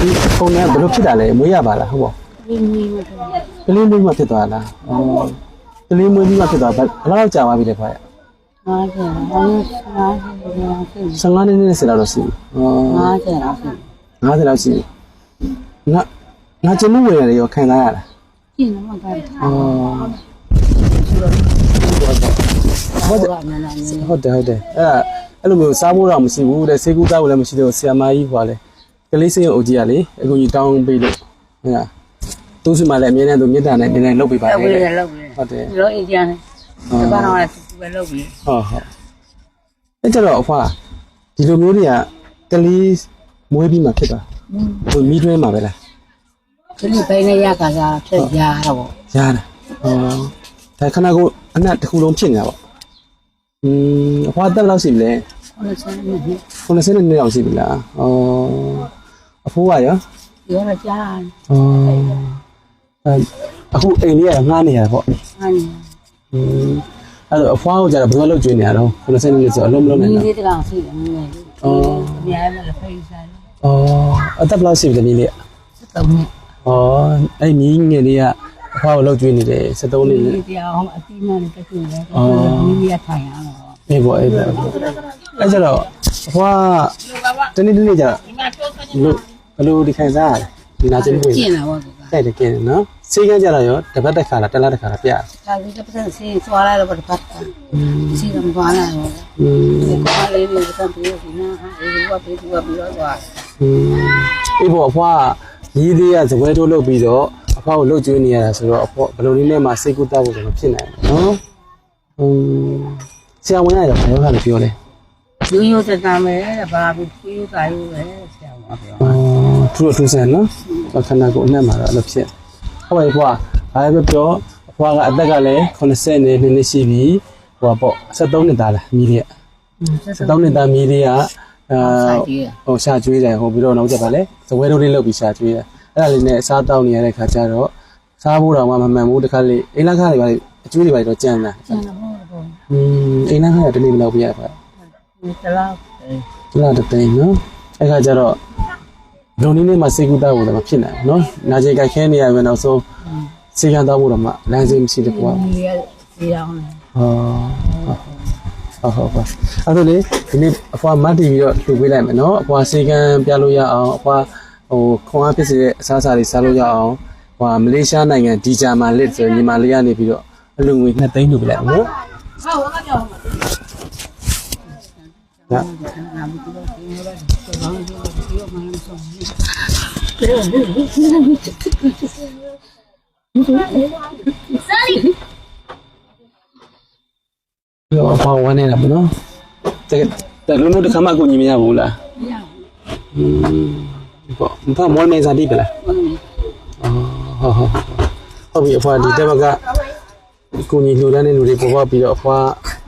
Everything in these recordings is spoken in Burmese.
ဒီပုံနဲ့ဘယ်လိုဖြစ်တာလဲမွေးရပါလားဟုတ်ပါဒီမီမတော်ကလေးမွေးမှဖြစ်သွားလားအော်ကလေးမွေးပြီးမှဖြစ်သွားဘယ်ဘယ်လောက်ကြာသွားပြီလဲဖွာအားကျန်အားအားကျန်15နှစ်နဲ့10လောက်တော့ရှိပြီအော်အားကျန်အားကျန်50လောက်ရှိပြီငါငါကျင်းမှုဝင်ရတယ်ရောခံစားရလားကျင်းတော့တာအော်ဟုတ်ကဲ့မလားနေဟုတ်တယ်ဟုတ်တယ်အဲ့ဒါအဲ့လိုမျိုးစားဖို့တော့မရှိဘူးတဲ့စေကူသားကိုလည်းမရှိတော့ဆီယမာကြီးဖွာလဲ ကလေးစိတ်အုပ်ကြီးကလေအခုကြီးတောင်းပေးလို့ဟုတ်လားသူ့စီမှာလည်းအမြဲတမ်းသူမြေတားနဲ့အမြဲတမ်းလုပ်ပေးပါလောက်လေပြီးတဲ့လောက်ပြီးဟုတ်တယ်ရောအေးကျန်တယ်ဘာတော့လဲပဲလောက်ပြီးဟုတ်ဟုတ်အဲ့ကြတော့အဖွာဒီလိုမျိုးတွေကကလေးမွေးပြီးမှဖြစ်သွားဟိုမီးတွဲမှာပဲလားဒီလိုပဲနေရကစားဖြစ်ရတော့ရတာဟောဒါခဏကိုအနက်တစ်ခုလုံးဖြစ်နေတာပေါ့อืมအဖွာတက်လောက်ရှိပြီလေခုနစနေနေ့90နှစ်လောက်ရှိပြီလားဩ အဖိုးကရောရောရကြဩအဲအခုအိမ်လေးကငှားနေရတာပေါ့အန်อืมအဲ့တော့အဖွားကိုကြာတော့ဘယ်လိုလုပ်ကျွေးနေရတော့90နှစ်ဆိုအလုံးမလုံးမီနိုင်တာလေးတကောင်ရှိတယ်ငယ်လေးအော်အများကြီးမလည်းဖိစားတယ်ဩအသက်ဘယ်လောက်ရှိပြီလဲမီးလေးတော့မြ။ဩအဲ့မီးငယ်လေးကအဖွားကိုလှုပ်ကျွေးနေတယ်73နှစ်နဲ့ဒီတရားအောင်အတိမနဲ့တက်ကြည့်တယ်မီလေးထိုင်ရတော့အေးပေါ့အေးပေါ့အဲ့ကျတော့အဖွားတနေ့တနေ့ကျလို့ ဘယ်လိုဒီခံစားရလဲဒီနာကျင်မှု ကျင်လာတော့ တိုက်တယ်ကျင်တယ်နော်စေးကန်းကြတော့ရောတစ်ပတ်တစ်ခါလားတစ်လားတစ်ခါလားပြရ ဒါလေးတစ်ပတ်စီသွားလာတော့ပတ်ပတ်စီကံသွားလာတော့ อืม ဒီကောလေးလေးကပြီးဒီနာဟာအေးဝပြီးပြီးပြီးတော့သွား อืมအေးပေါ့အဖွားရီးသေးရဇပွဲထိုးလုပ်ပြီးတော့အဖွားကိုလှုပ်ကျွေးနေရတာဆိုတော့အဖွားဘယ်လိုနည်းနဲ့မှစိတ်ကူးတောက်ဖို့တော့ဖြစ်နိုင်တယ်နော်อืมဆရာဝန်ကရောဘာလို့လဲပြောလဲ ရိုးရိုးတတမယ်ဘာဘူးပြူတာယူပဲဆရာမပြော อ๋อ သူတို့သူစံနော်ခန္ဓာကိုယ်အနှံ့မှာတော့အဲ့လိုဖြစ်ဟုတ်ပါပြီဖွာဘာပဲပြောအဖွာကအသက်ကလည်း80နဲ့နှစ်နှစ်ရှိပြီဟိုပေါ့73နှစ်သားလားမိလေးက73နှစ်သားမိလေးကအာဟိုရှာကျွေးတယ်ဟိုပြီးတော့နောက်ကျပါလေဇဝဲတို့လေးလောက်ပြီးရှာကျွေးတယ်အဲ့ဒါလေးနဲ့စားတောက်နေရတဲ့ခါကျတော့စားဖို့တော့မှမမှန်ဘူးတခါလေအိမ်လခါတွေပါလေအကျွေးတွေပါတော့ကြမ်းတာကျန်တော့ဘောอืมအိမ်လခါကတနေ့မလောက်ပြရပါတလားဒီလားတသိန်းနော်အဲ့ခါကျတော့ ဒုံနည်းနဲ့မှစေကူတာဖို့လည်းမဖြစ်နိုင်ဘူးနော်နာကျင်ကြိုက်ခဲနေရမယ်နောက်ဆုံးစေကန်တော့ဖို့တော့မှလမ်းစဉ်မရှိတဲ့ကွာဒီရဒီအောင်ဟောဟုတ်ဟုတ်ဟုတ်အဲ့ဒါလေဒီနေ့အဖွာမတ်တီပြီးတော့လှူပေးလိုက်မယ်နော်အဖွာစေကန်ပြလို့ရအောင်အဖွာဟိုခွန်အားဖြစ်စေတဲ့အစားအစာတွေစားလို့ရအောင်ဟိုမလေးရှားနိုင်ငံဒီဂျာမာလစ်ဆိုညီမလေးကနေပြီးတော့အလူငွေ2သိန်းလှူပေးလိုက်နော်ဟောကကြောင်းဒါနာမတူတော့ဒီလိုတော့ဘာလို့ဒီလိုပြောမှန်းဆုံးပြီး တော့အဖွာဝမ်းနေတာပေါ့နော်တကယ်တလုံးလုံးတစ်ခါမှအကူညီမရဘူးလားရอืมပေါ့မဖမောနေစားတိပလားဟုတ်တယ်အော်ဟုတ်ဟုတ်ဟုတ်ပြီအဖွာဒီတက်ဘကကိုကြီးလှူဒန်းတဲ့လူတွေပေါ်ပေါက်ပြီးတော့အဖွာ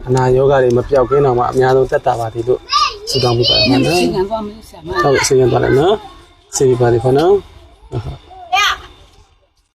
အနာယောဂတွေမပြောက်ကင်းတော့မှအများဆုံးတက်တာပါဒီလို့ဆုတောင်းပေးပါရမယ်နော်စီကံသွားမလို့ဆရာမဟုတ်ကဲ့ဆေးရသွားလိုက်နော်ဆေးပြပါလိမ့်ခေါ်နော်ဟုတ်ဟုတ်